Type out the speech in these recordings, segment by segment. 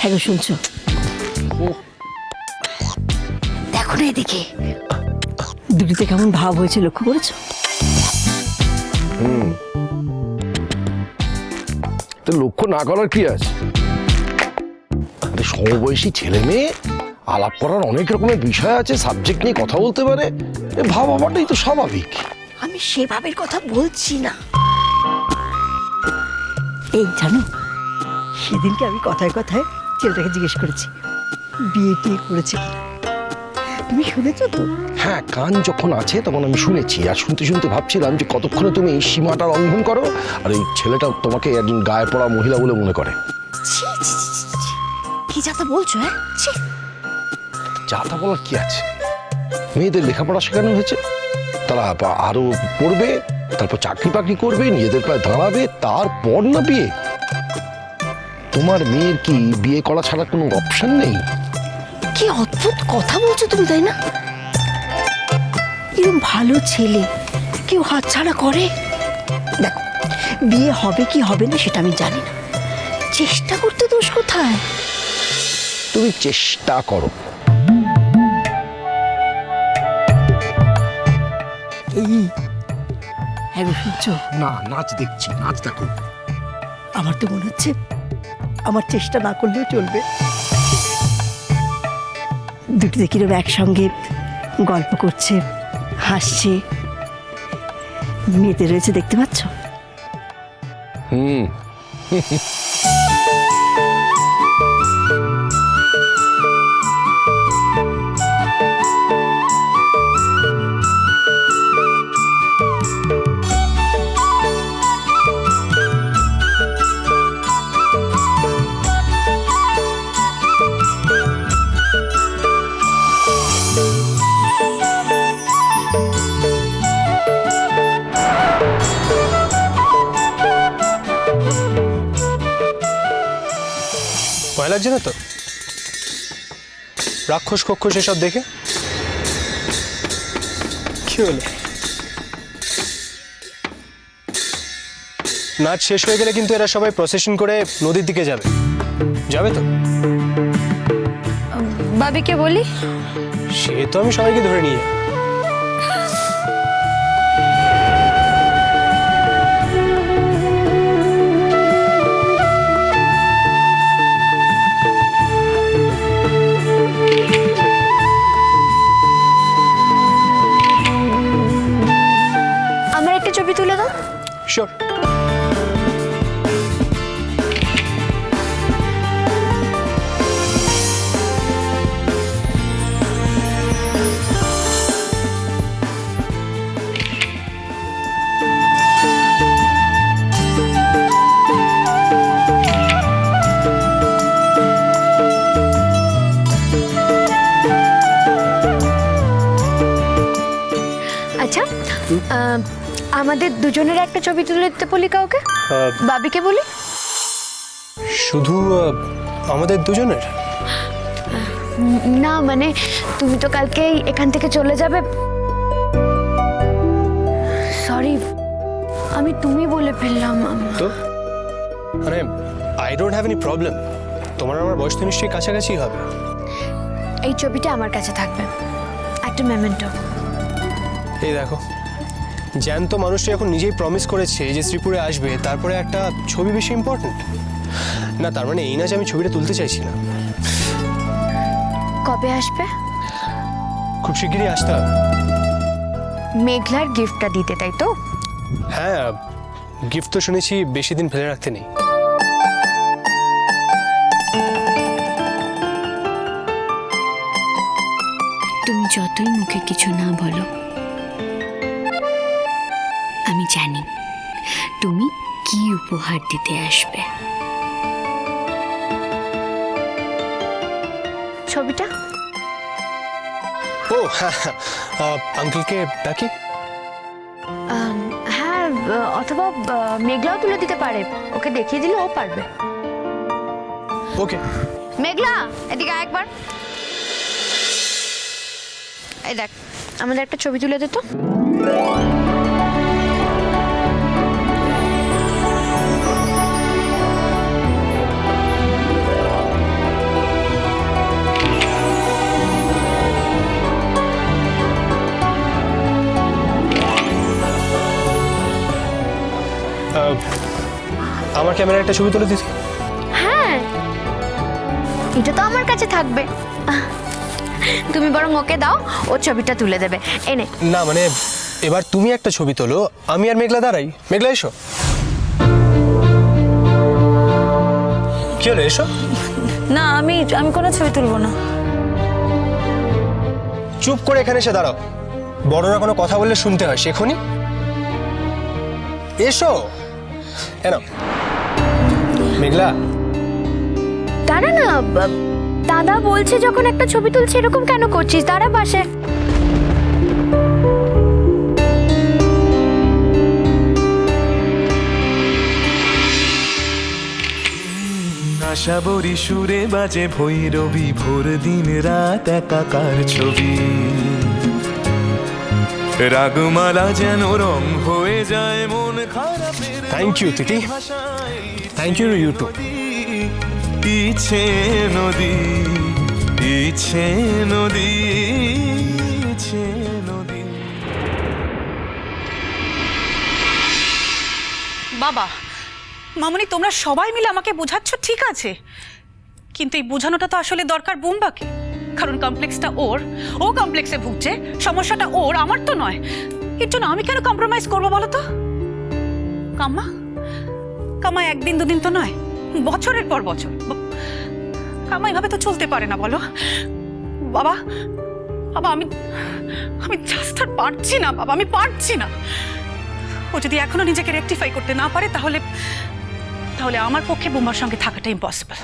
হ্যাঁ গো শুনছো? দেখো না এদিকে। দুটিতে কেমন ভাব হয়েছে লক্ষ্য করেছ? লক্ষ্য না করার কি আছে? আরে, সমবয়সী ছেলে মেয়ে আলাপ করার অনেক রকমের বিষয় আছে সাবজেক্ট নিয়ে কথা বলতে পারে ভাব তো স্বাভাবিক। আমি সেভাবের কথা বলছি না। এই, জানো, সেদিনকে আমি কথায় কথায় ছেলেটাকে জিজ্ঞেস করেছি, বিয়ে টিয়ে করেছে? তুমি শুনেছো তো? হ্যাঁ কান যখন আছে তখন আমি শুনেছি। আর শুনতে শুনতে ভাবছিলাম যে কতক্ষণে তুমি এই সীমাটা লঙ্ঘন করো? আর এই ছেলেটা তোমাকে একজন গায়ে পড়া মহিলা বলে মনে করে। কি যাতা বলছো হ্যাঁ? ছি। যা তা বলার কি আছে? মেয়েদের লেখাপড়া শেখানো হয়েছে। তারা আরও পড়বে তারপর চাকরি বাকরি করবে নিজেদের পায়ে দাঁড়াবে তারপর না বিয়ে। তোমার মেয়ের কি বিয়ে করা ছাড়া কোনো অপশন নেই? কি কথা বলছো তুমি তাই না? এরকম ভালো ছেলে কেউ হাতছাড়া করে? দেখো বিয়ে হবে কি হবে না সেটা আমি জানি না। চেষ্টা করতে দোষ কোথায়? তুমি চেষ্টা করো। এই হ্যাঁ গো, না নাচ দেখছি নাচ দেখো। আমার তো মনে হচ্ছে আমার চেষ্টা না করলেও চলবে। দুটি কিরম একসঙ্গে গল্প করছে হাসছে। মেয়েদের রয়েছে দেখতে পাচ্ছ? হুম। লাগছে না তো? রাক্ষস কক্ষস এসব দেখে? কি হলো? নাচ শেষ হয়ে গেলে কিন্তু এরা সবাই প্রসেশন করে নদীর দিকে যাবে। যাবে তো? বাবিকে বলি? সে তো আমি সবাইকে ধরে নিয়ে যাব। আমাদের দুজনের একটা ছবি তুলে দিতে বলি কাউকে? বাবিকে বলি? শুধু আমাদের দুজনের? না মানে তুমি তো কালকেই এখান থেকে চলে যাবে। সরি আমি তুমি বলে ফেললাম তো? মানে I don't have any problem তোমার আমার বয়স তো নিশ্চয়ই কাছাকাছি হবে। এই ছবিটা আমার কাছে থাকবে। একটা মেমেন্টো এই দেখো। জ্যান্ত মানুষটা এখন নিজেই প্রমিস করেছে যে শ্রীপুরে আসবে। তারপরে একটা ছবি বেশি ইম্পর্ট্যান্ট না তার মানে এই না যে আমি ছবিটা তুলতে চাইছি না। কবে আসবে? খুব শিগগিরই আসতে হবে। মেঘলার গিফটটা দিতে তাই তো? হ্যাঁ গিফট তো শুনেছি বেশি দিন ফেলে রাখতে নেই। তুমি যতই মুখে কিছু না বলো জানি। তুমি কি উপহার দিতে আসবে? ছবিটা? ও হ্যাঁ হ্যাঁ। আঙ্কেলকে ডাকি? হ্যাঁ অথবা মেঘলাও তুলে দিতে পারে। ওকে দেখিয়ে দিলে ও পারবে। ওকে। মেঘলা এদিকে একবার। এই দেখ আমাদের একটা ছবি তুলে দে তো। ক্যামেরা একটা ছবি তুলে দিতি হ্যাঁ। এটা তো আমার কাছে থাকবে। তুমি বরং ওকে দাও ও ছবিটা তুলে দেবে। এনে না। মানে এবার তুমি একটা ছবি তোলো আমি আর মেঘলা দাঁড়াই। মেঘলা এসো। কি হলো এসো। না আমি আমি কোনো ছবি তুলবো না। চুপ করে এখানে এসে দাঁড়াও। বড়রা কোনো কথা বললে শুনতে হয় শেখনি। এসো। কেন মেঘলা। দাঁড়া না দাদা বলছে যখন একটা ছবি তুলছে এরকম কেন করছিস? দাঁড়া পাশে আশাবরি সুরে বাজে ভৈরবী ভোর দিন রাত একাকার ছবি। রাগমালা যেন রং হয়ে যায় মন খারাপের Thank you, তিথি। থ্যাংক ইউ ইউটিউব ইচ্ছে নদী ইচ্ছে নদী ইচ্ছে নদী। বাবা মামনি তোমরা সবাই মিলে আমাকে বোঝাচ্ছ ঠিক আছে। কিন্তু এই বোঝানোটা তো আসলে দরকার বুম্বাকে। কারণ কমপ্লেক্সটা ওর ও কমপ্লেক্সে ভুগছে সমস্যাটা ওর আমার তো নয়। এর জন্য আমি কেন কম্প্রোমাইজ করব বলো তো? কাম্মা? কামা একদিন দুদিন তো নয় বছরের পর বছর। কামাই কামা এভাবে তো চলতে পারে না বলো। বাবা বাবা আমি আমি জাস্ট আর পারছি না বাবা আমি পারছি না। ও যদি এখনও নিজেকে রেকটিফাই করতে না পারে তাহলে তাহলে আমার পক্ষে বোমার সঙ্গে থাকাটা ইম্পসিবল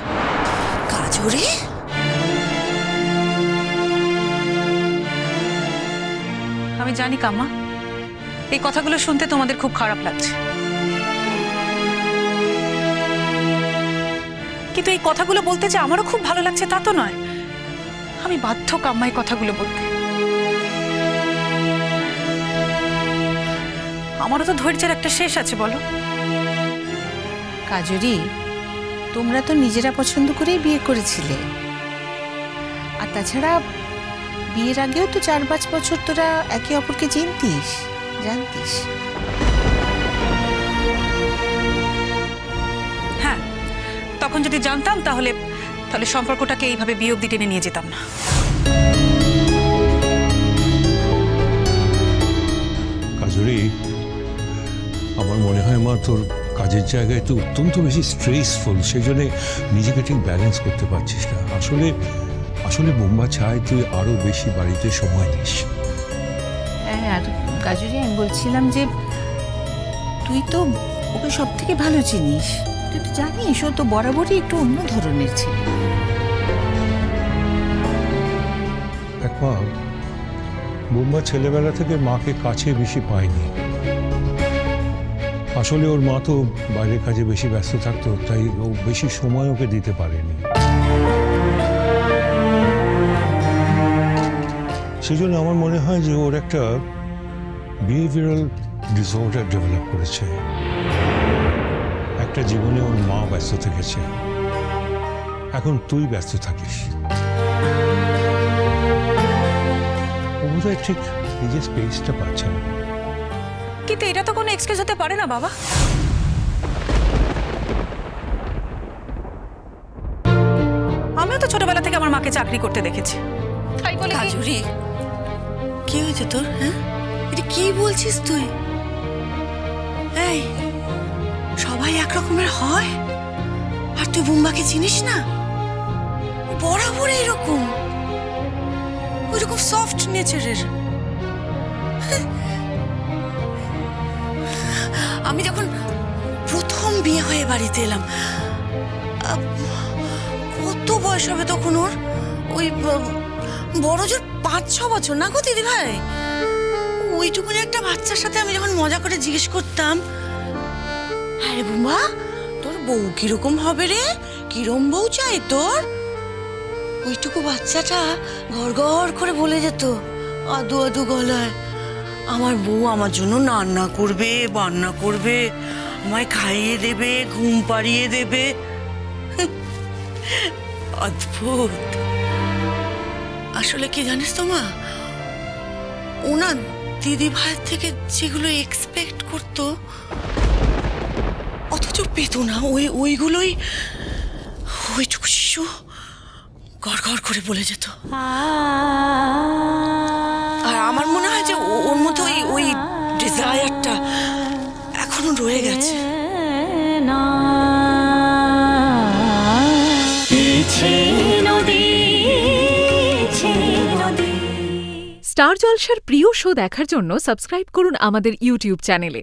কাজরে? আমি জানি কাম্মা এই কথাগুলো শুনতে তোমাদের খুব খারাপ লাগছে। কিন্তু এই কথাগুলো বলতে যে আমারও খুব ভালো লাগছে তা তো নয়। আমি বাধ্য কাম্মা এই কথাগুলো বলতে। আমারও তো ধৈর্যের একটা শেষ আছে, বলো। কাজরি, তোমরা তো নিজেরা পছন্দ করেই বিয়ে করেছিলে। আর তাছাড়া বিয়ের আগেও তো চার পাঁচ বছর তোরা একে অপরকে চিনতিস জানতিস। তখন যদি জানতাম তাহলে তাহলে সম্পর্কটাকে এইভাবে বিয়ে অব্দি টেনে নিয়ে যেতাম না। কাজরি আমার মনে হয় মা তোর কাজের জায়গায় তো অত্যন্ত বেশি স্ট্রেসফুল সেই জন্যে নিজেকে ঠিক ব্যালেন্স করতে পারছিস না। আসলে আসলে বোম্বা চায় তুই আরও বেশি বাড়িতে সময় দিস। হ্যাঁ আর কাজরি আমি বলছিলাম যে তুই তো ওকে সব থেকে ভালো চিনিস। তুই তো জানিস, ও তো বরাবরই একটু অন্য ধরনের ছেলে। এক মা বোম্বা ছেলেবেলা থেকে মাকে কাছে বেশি পায়নি। আসলে ওর মা তো বাইরের কাজে বেশি ব্যস্ত থাকতো, তাই ও বেশি সময় ওকে দিতে পারেনি। সেজন্য আমার মনে হয় যে ওর একটা বিহেভিয়ারাল ডিসঅর্ডার ডেভেলপ করেছে। একটা জীবনে ওর মা ব্যস্ত থেকেছে। এখন তুই ব্যস্ত থাকিস। বোধহয় ঠিক নিজের স্পেসটা পাচ্ছে না। কিন্তু এটা তো কোনো এক্সকিউজ হতে পারে না বাবা। আমিও তো ছোটবেলা থেকে আমার মাকে চাকরি করতে দেখেছি। তাই বলে কি- কাজরি কি হয়েছে তোর হ্যাঁ? এটা কি বলছিস তুই? এই সবাই একরকমের হয়? আর তুই বুম্বাকে চিনিস না? বরাবর এরকম। ওইরকম সফট নেচারের আমি যখন প্রথম বিয়ে হয়ে বাড়িতে এলাম কত বয়স হবে তখন ওর? ওই বড় জোর পাঁচ ছ বছর না গো দিদি ভাই ওইটুকুনি একটা বাচ্চার সাথে আমি যখন মজা করে জিজ্ঞেস করতাম আরে বুমা, তোর বউ কীরকম হবে রে? কিরম বউ চাই তোর? ওইটুকু বাচ্চাটা গড় গড় করে বলে যেত, আদু আদু গলায়, আমার বউ আমার জন্য রান্না করবে, বান্না করবে, আমায় খাইয়ে দেবে, ঘুম পাড়িয়ে দেবে। অদ্ভুত। আসলে কি জানিস তো মা ওনা দিদি ভাইয়ের থেকে যেগুলো এক্সপেক্ট করতো অথচ পেত না। ওই ওইগুলোই ওইটুকু শিশু গড় গড় করে বলে যেত। আর আমার মনে হয় যে ওর মধ্যে ওই ওই ডিজায়ারটা এখনও রয়ে গেছে। স্টার জলসার প্রিয় শো দেখার জন্য সাবস্ক্রাইব করুন আমাদের ইউটিউব চ্যানেলে।